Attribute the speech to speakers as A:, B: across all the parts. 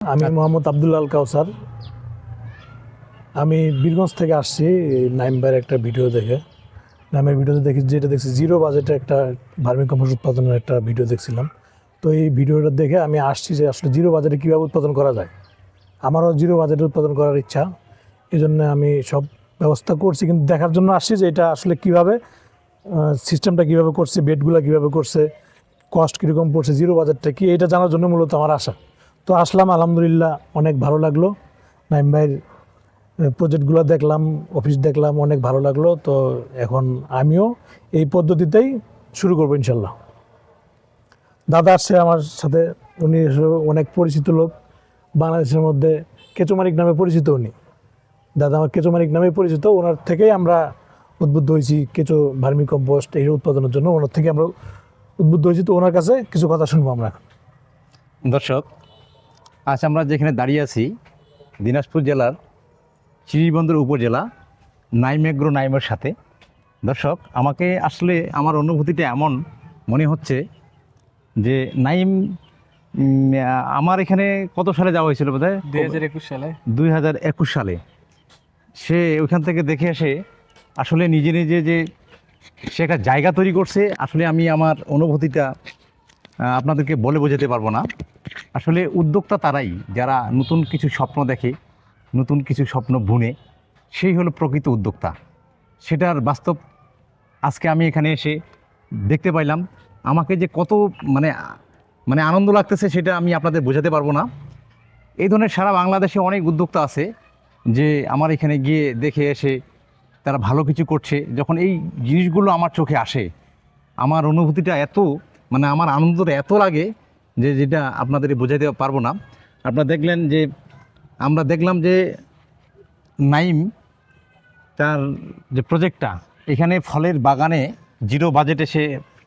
A: আমি মোহাম্মদ আবদুল্লাল কাউসার। আমি বীরগঞ্জ থেকে আসছি নাইমবার একটা ভিডিও দেখে। নামের ভিডিওতে দেখি যেটা দেখছি জিরো বাজেটে একটা ভার্মি কম্পোস্ট উৎপাদনের একটা ভিডিও দেখছিলাম। তো এই ভিডিওটা দেখে আমি আসছি যে আসলে জিরো বাজেটে কীভাবে উৎপাদন করা যায়। আমারও জিরো বাজেটে উৎপাদন করার ইচ্ছা। এই জন্য আমি সব ব্যবস্থা করছি, কিন্তু দেখার জন্য আসছি যে এটা আসলে কীভাবে সিস্টেমটা কীভাবে করছে, বেডগুলো কীভাবে করছে, কস্ট কীরকম পড়ছে, জিরো বাজেটটা কি, এটা জানার জন্য মূলত আমার আশা। তো আসলাম, আলহামদুলিল্লাহ অনেক ভালো লাগল। নাইম ভাইয়ের প্রজেক্টগুলো দেখলাম অফিস দেখলাম, অনেক ভালো লাগল। তো এখন আমিও এই পদ্ধতিতেই শুরু করব ইনশাল্লাহ। দাদা আসছে আমার সাথে, উনি অনেক পরিচিত লোক। বাংলাদেশের মধ্যে কেচুমারিক নামে পরিচিত উনি। দাদা আমার কেঁচো কেচুমারিক নামে পরিচিত, ওনার থেকেই আমরা উদ্বুদ্ধ হয়েছি কেঁচো, ভার্মি কম্পোস্ট এই উৎপাদনের জন্য। ওনার থেকে আমরা উদ্বুদ্ধ হয়েছি, তো ওনার কাছে কিছু কথা শুনব আমরা।
B: দর্শক আজ আমরা যেখানে দাঁড়িয়ে আছি দিনাজপুর জেলার চিরিবন্দর উপজেলা নাইমেগ্রো নাইমের সাথে। দর্শক আমাকে আসলে আমার অনুভূতিটা এমন মনে হচ্ছে যে নাইম আমার এখানে কত সালে যাওয়া হয়েছিল বোধ হয়
C: দুই হাজার একুশ সালে।
B: দুই হাজার একুশ সালে। সে ওইখান থেকে দেখে এসে আসলে নিজে নিজে যে সে একটা জায়গা তৈরি করছে আসলে আমি আমার অনুভূতিটা আপনাদেরকে বলে বোঝাতে পারব না। আসলে উদ্যোক্তা তারাই, যারা নতুন কিছু স্বপ্ন দেখে, নতুন কিছু স্বপ্ন বুনে, সেই হলো প্রকৃত উদ্যোক্তা। সেটার বাস্তব আজকে আমি এখানে এসে দেখতে পাইলাম, আমাকে যে কত মানে মানে আনন্দ লাগতেছে সেটা আমি আপনাদের বোঝাতে পারব না। এই ধরনের সারা বাংলাদেশে অনেক উদ্যোক্তা আছে যে আমার এখানে গিয়ে দেখে এসে তারা ভালো কিছু করছে। যখন এই জিনিসগুলো আমার চোখে আসে, আমার অনুভূতিটা এত মানে আমার আনন্দটা এত লাগে যে যেটা আপনাদের বোঝাতে পারব না। আপনারা দেখলেন যে আমরা দেখলাম যে নাইম তার যে প্রজেক্টটা এখানে ফলের বাগানে জিরো বাজেটে সে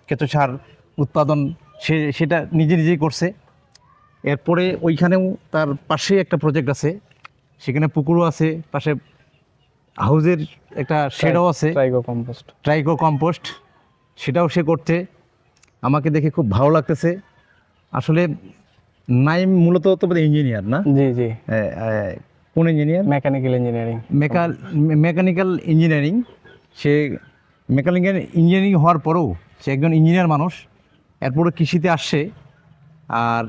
B: কেঁচো সার উৎপাদন সে সেটা নিজে নিজেই করছে। এরপরে ওইখানেও তার পাশেই একটা প্রজেক্ট আছে সেখানে পুকুরও আছে পাশে হাউজের একটা শেডও আছে।
C: ট্রাইগো কম্পোস্ট
B: ট্রাইকো কম্পোস্ট সেটাও সে করছে। আমাকে দেখে খুব ভালো লাগতেছে। আসলে নাইম মূলত তো ইঞ্জিনিয়ার না?
C: জি জি।
B: কোন ইঞ্জিনিয়ার
C: মেকানিক্যাল ইঞ্জিনিয়ারিং
B: মেকাল মেকানিক্যাল ইঞ্জিনিয়ারিং সে মেকানিক্যাল ইঞ্জিনিয়ারিং হওয়ার পরেও সে একজন ইঞ্জিনিয়ার মানুষ। এরপরে কৃষিতে আসছে। আর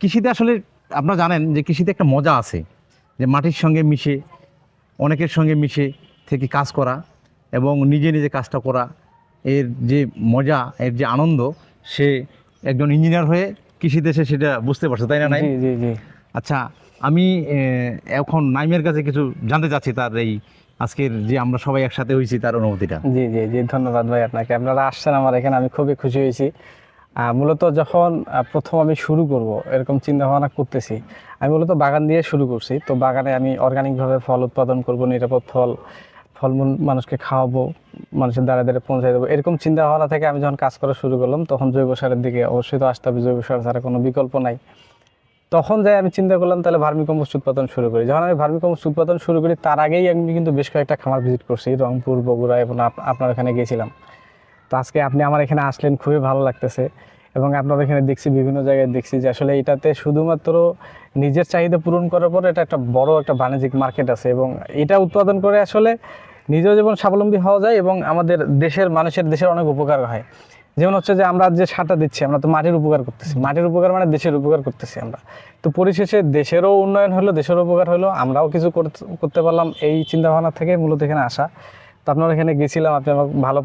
B: কৃষিতে আসলে আপনারা জানেন যে কৃষিতে একটা মজা আছে। যে মাটির সঙ্গে মিশে অনেকের সঙ্গে মিশে থেকে কাজ করা এবং নিজে নিজে কাজটা করা। এর যে মজা এর যে আনন্দ সে একজন ইঞ্জিনিয়ার হয়ে কৃষিতে দেশে সেটা বুঝতে পারছ তাই না নাই
C: জি জি জি।
B: আচ্ছা আমি এখন নাইমের কাছে কিছু জানতে চাচ্ছি তার এই আজকের যে আমরা সবাই একসাথে হয়েছি তার অনুভূতিটা।
C: জি জি জি ধন্যবাদ ভাই আপনাকে। আপনারা আসছেন আমার এখানে আমি খুবই খুশি হয়েছি। মূলত যখন প্রথম আমি শুরু করব এরকম চিন্তা ভাবনা করতেছি আমি মূলত বাগান দিয়ে শুরু করছি। তো বাগানে আমি অর্গানিকভাবে ফল উৎপাদন করব নিরাপদ ফল ফলমূল মানুষকে খাওয়াবো, মানুষের দ্বারা দ্বারা পৌঁছে দেবো। এরকম চিন্তা ভাবনা থেকে আমি যখন কাজ করা শুরু করলাম, তখন জৈব সারের দিকে, অবশ্যই তো আসতে হবে জৈব সার ছাড়া কোনো বিকল্প নাই। তখন যাই আমি চিন্তা করলাম, তাহলে ভার্মি কম্পোস্ট উৎপাদন শুরু করি। যখন আমি ভার্মি কম্পোস্ট উৎপাদন শুরু করি, তার আগেই আমি কিন্তু বেশ কয়েকটা খামার ভিজিট করছি, রংপুর, বগুড়া এবং আপনার এখানে গেছিলাম তো আজকে আপনি আমার এখানে আসলেন, খুবই ভালো লাগতেছে এবং আপনার এখানে দেখছি, বিভিন্ন জায়গায় দেখছি যে আসলে এটাতে শুধুমাত্র নিজের চাহিদা পূরণ করার পর এটা একটা বড় একটা বাণিজ্যিক মার্কেট আছে এবং এটা উৎপাদন করে আসলে নিজেও যেমন স্বাবলম্বী হওয়া যায় এবং আমাদের দেশের মানুষের দেশের অনেক উপকার হয়। যেমন হচ্ছে যে আমরা যে সারটা দিচ্ছি, আমরা তো মাটির উপকার করতেছি। মাটির উপকার মানে দেশের উপকার করতেছি আমরা। তো পরিশেষে দেশেরও উন্নয়ন হলো দেশের উপকার হলো, আমরাও কিছু করতে- পারলাম এই চিন্তাভাবনা থেকে মূলত এখানে আসা। তো আপনার এখানে গেছিলাম, আপনি আমাকে ভালো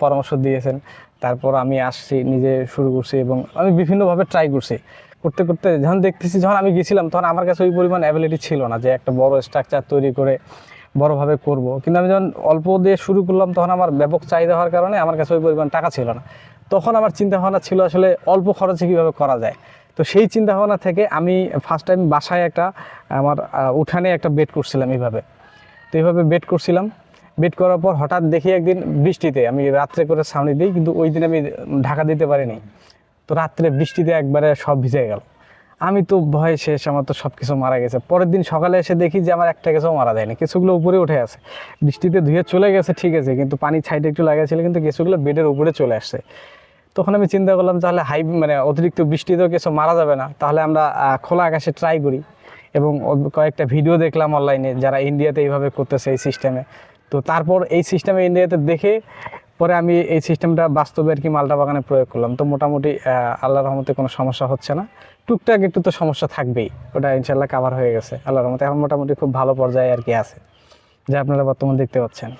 C: পরামর্শ দিয়েছেন। তারপর আমি আসছি, নিজে শুরু করছি এবং আমি বিভিন্নভাবে ট্রাই করছি। করতে করতে যখন দেখতেছি, যখন আমি গেছিলাম, তখন আমার কাছে ওই পরিমাণ অ্যাবিলিটি ছিল না যে একটা বড় স্ট্রাকচার তৈরি করে বড়োভাবে করব। কিন্তু আমি যখন অল্প দিয়ে শুরু করলাম, তখন আমার ব্যাপক চাহিদা হওয়ার কারণে আমার কাছে ওই পরিমাণ টাকা ছিল না। তখন আমার চিন্তা ভাবনা ছিল আসলে অল্প খরচে কীভাবে করা যায়। তো সেই চিন্তা ভাবনা থেকে আমি ফার্স্ট টাইম বাসায় একটা, আমার উঠানে একটা বেড করছিলাম এইভাবে। তো এইভাবে বেড করছিলাম। বেড করার পর হঠাৎ দেখি একদিন বৃষ্টিতে, আমি রাত্রে করে সামনে দিই, কিন্তু ওই দিন আমি ঢাকা দিতে পারিনি। তো রাত্রে বৃষ্টিতে একবারে সব ভিজে গেল। আমি তো ভয়ে শেষ, আমার তো সব কিছু মারা গেছে। পরের দিন সকালে এসে দেখি যে আমার একটা কিছুও মারা যায়নি। কিছুগুলো উপরে উঠে আছে। বৃষ্টিতে ধুয়ে চলে গেছে, ঠিক আছে, কিন্তু পানি ছাইডে একটু লাগাইছিল, কিন্তু কিছুগুলো বেডের উপরে চলে আসছে। তখন আমি চিন্তা করলাম, তাহলে হাই মানে অতিরিক্ত বৃষ্টিতেও কিছু মারা যাবে না। তাহলে আমরা খোলা আকাশে ট্রাই করি। এবং কয়েকটা ভিডিও দেখলাম অনলাইনে যারা ইন্ডিয়াতে এইভাবে করতেছে এই সিস্টেমে তো তারপর এই সিস্টেমে ইন্ডিয়াতে দেখে পরে আমি এই সিস্টেমটা বাস্তবে আর কি মালটা বাগানে প্রয়োগ করলাম। তো মোটামুটি আল্লাহ রহমতে কোনো সমস্যা হচ্ছে না। টুকটাক একটু তো সমস্যা থাকবেই। ওটা ইনশাল্লাহ কাভার হয়ে গেছে আল্লাহর রহমতে। এখন মোটামুটি খুব ভালো পর্যায়ে আর কি আছে, যা আপনারা বর্তমান দেখতে পাচ্ছেন।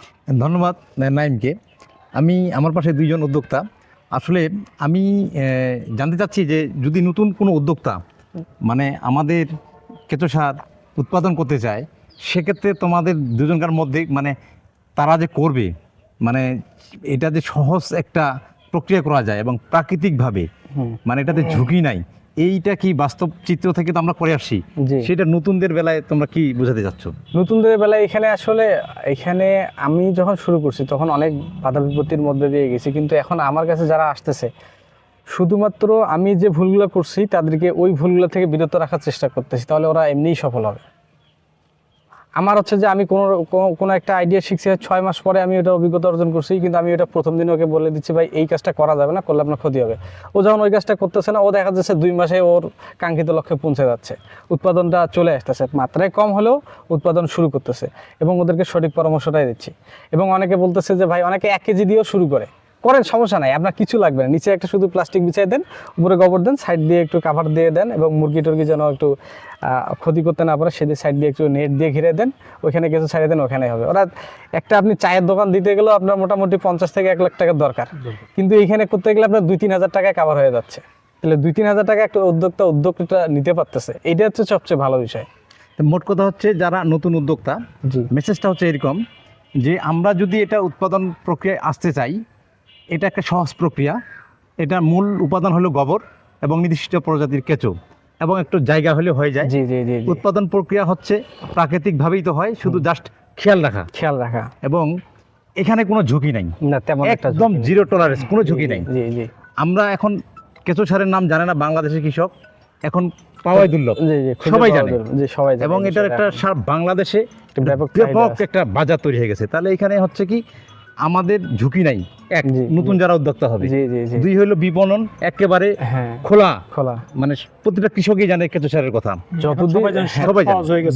B: ধন্যবাদ নাইমকে আমি আমার পাশে দুইজন উদ্যোক্তা। আসলে আমি জানতে চাচ্ছি যে যদি নতুন কোনো উদ্যোক্তা মানে আমাদের কেঁচো সার উৎপাদন করতে চায়, সেক্ষেত্রে তোমাদের দুজনকার মধ্যে মানে তারা যে করবে মানে এটা যে সহজ একটা প্রক্রিয়া করা যায় এবং প্রাকৃতিকভাবে মানে এটাতে ঝুঁকি নাই এইটা কি বাস্তব চিত্র থেকে তো আমরা করে আসছি?
C: জি।
B: সেটা নতুনদের বেলায় তোমরা কি বোঝাতে চাচ্ছ?
C: নতুনদের বেলায় এখানে আসলে এখানে আমি যখন শুরু করছি তখন অনেক বাধা বিপত্তির মধ্যে দিয়ে গেছি কিন্তু এখন আমার কাছে যারা আসতেছে শুধুমাত্র আমি যে ভুলগুলো করছি তাদেরকে ওই ভুলগুলো থেকে বিরত রাখার চেষ্টা করতেছি তাহলে ওরা এমনিই সফল হবে। আমার হচ্ছে যে আমি কোনো কোনো- একটা আইডিয়া শিখছি ছয় মাস পরে আমি ওটা অভিজ্ঞতা অর্জন করছি, কিন্তু আমি ওটা প্রথম দিন ওকে বলে দিচ্ছি, ভাই, এই কাজটা করা যাবে না, করলে আপনার ক্ষতি হবে। ও যখন ওই কাজটা করতেছে না, ও দেখা যাচ্ছে দুই মাসে ওর কাঙ্ক্ষিত লক্ষ্যে পৌঁছে যাচ্ছে। উৎপাদনটা চলে আসতেছে মাত্রায় কম হলেও উৎপাদন শুরু করতেছে এবং ওদেরকে সঠিক পরামর্শটাই দিচ্ছি। এবং অনেকে বলতেছে যে, ভাই, অনেকে এক কেজি দিয়েও শুরু করে। করেন সমস্যা নাই। আপনার কিছু লাগবে না। নিচে একটা শুধু প্লাস্টিক বিছিয়ে দেন উপরে গোবর দেন সাইড দিয়ে একটু কাভার দিয়ে দেন এবং মুরগি টুরগি যেন একটু ক্ষতি করতে না পারে সেদিকে সাইড দিয়ে একটু নেট দিয়ে ঘিরে দেন। ওইখানে কিছু ছাড়িয়ে দেন ওখানে হবে। ওরা একটা আপনি চায়ের দোকান দিতে গেলেও আপনার মোটামুটি পঞ্চাশ থেকে এক লাখ টাকার দরকার। কিন্তু এইখানে করতে গেলে আপনার দুই তিন হাজার টাকায় কাভার হয়ে যাচ্ছে। তাহলে দুই তিন হাজার টাকা একটা উদ্যোক্তা উদ্যোগটা নিতে পারতেছে। এটা হচ্ছে সবচেয়ে ভালো বিষয়।
B: তো মোট কথা হচ্ছে যারা নতুন উদ্যোক্তা
C: জি।
B: মেসেজটা হচ্ছে এরকম যে আমরা যদি এটা উৎপাদন প্রক্রিয়ায় আসতে চাই এটা একটা সহজ প্রক্রিয়া। এটা মূল উপাদান হলো গোবর এবং নির্দিষ্ট প্রজাতির কেঁচো এবং একটু জায়গা হলে হয়ে যায়।
C: জি জি জি।
B: উৎপাদন প্রক্রিয়া হচ্ছে প্রাকৃতিকভাবেই তো হয় শুধু জাস্ট খেয়াল রাখা।
C: খেয়াল রাখা।
B: এবং এখানে কোনো ঝুঁকি নাই।
C: না তেমন একটা
B: একদম জিরো টলারেন্স কোনো ঝুঁকি নাই।
C: জি জি।
B: আমরা এখন কেঁচো সারের নাম জানে না বাংলাদেশের কৃষক। এখন পাওয়াই দুর্লভ। সবাই জানে।
C: জি সবাই জানে
B: এবং এটার একটা সার বাংলাদেশে
C: ব্যাপক।
B: একটা বাজার তৈরি হয়ে গেছে। তাহলে এখানে হচ্ছে কি আমাদের ঝুঁকি নাই। এক নতুন যারা উদ্যোক্তা হবে। দুই হলো বিপণন একেবারে
C: হ্যাঁ।
B: খোলা।
C: খোলা।
B: মানে প্রতিটা কৃষকই জানে কেঁচো সারের কথা।
C: যতদিন
A: সবাই জানে,
C: হ্যাঁ,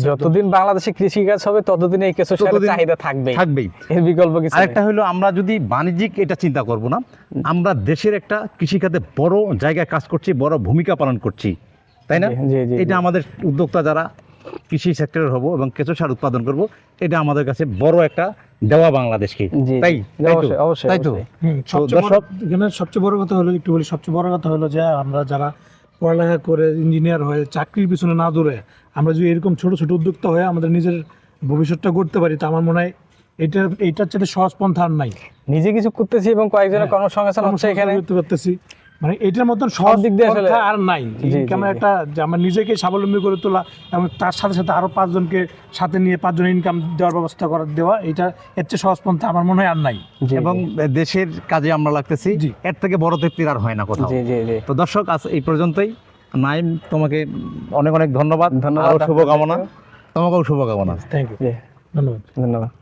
C: যতদিন বাংলাদেশে কৃষি কাজ হবে ততদিন এই কিছু সারের চাহিদা থাকবে
B: থাকবেই।
C: এর বিকল্প কিছু
B: আরেকটা হলো আমরা যদি বাণিজ্যিক এটা চিন্তা করব না আমরা দেশের একটা কৃষিখাতে বড় জায়গায় কাজ করছি বড় ভূমিকা পালন করছি। তাই না? এটা আমাদের উদ্যোক্তা যারা কৃষি সেক্টরের হব এবং কেঁচো সার উৎপাদন করব এটা আমাদের কাছে বড় একটা দেওয়া বাংলাদেশকে। তাই? তাই তো?
C: অবশ্যই, অবশ্যই,
B: তাই তো? দর্শক
A: এখানে সবচেয়ে বড় কথা হলো একটু বলি সবচেয়ে বড় কথা হলো যে আমরা যারা পড়ালেখা করে ইঞ্জিনিয়ার হয়ে চাকরির পিছনে না দৌড়ে আমরা যদি এরকম ছোট ছোট উদ্যোক্তা হয়ে আমাদের নিজের ভবিষ্যৎটা করতে পারি তা আমার মনে হয় এটা এইটার চেয়ে সহজ পন্থা আর নাই।
C: নিজে কিছু করতেছি এবং কয়েকজনের
A: হ্যাঁ,
C: কর্মসংস্থান হচ্ছে এখানে।
A: কর্মসংস্থান করতে পারতেছি। মানে এটার মতন সহজ
C: দিক দিয়ে আসলে-
A: আর নাই। ইনকামের একটা যে আমরা নিজেকে স্বাবলম্বী করে তোলা এবং তার সাথে সাথে আরও পাঁচজনকে সাথে নিয়ে পাঁচজন ইনকাম দেওয়ার ব্যবস্থা করার দেওয়া এটা এর চেয়ে সহজ পন্থা আমার মনে হয় আর নাই।
B: এবং দেশের কাজে আমরা লাগতেছি। এর থেকে বড় তৃপ্তির আর হয় না কোথাও। তো দর্শক আজ এই পর্যন্তই। নাইম তোমাকে অনেক অনেক ধন্যবাদ।
C: ধন্যবাদ।
B: শুভকামনা। তোমাকেও শুভকামনা।
A: থ্যাংক ইউ ধন্যবাদ।
C: ধন্যবাদ।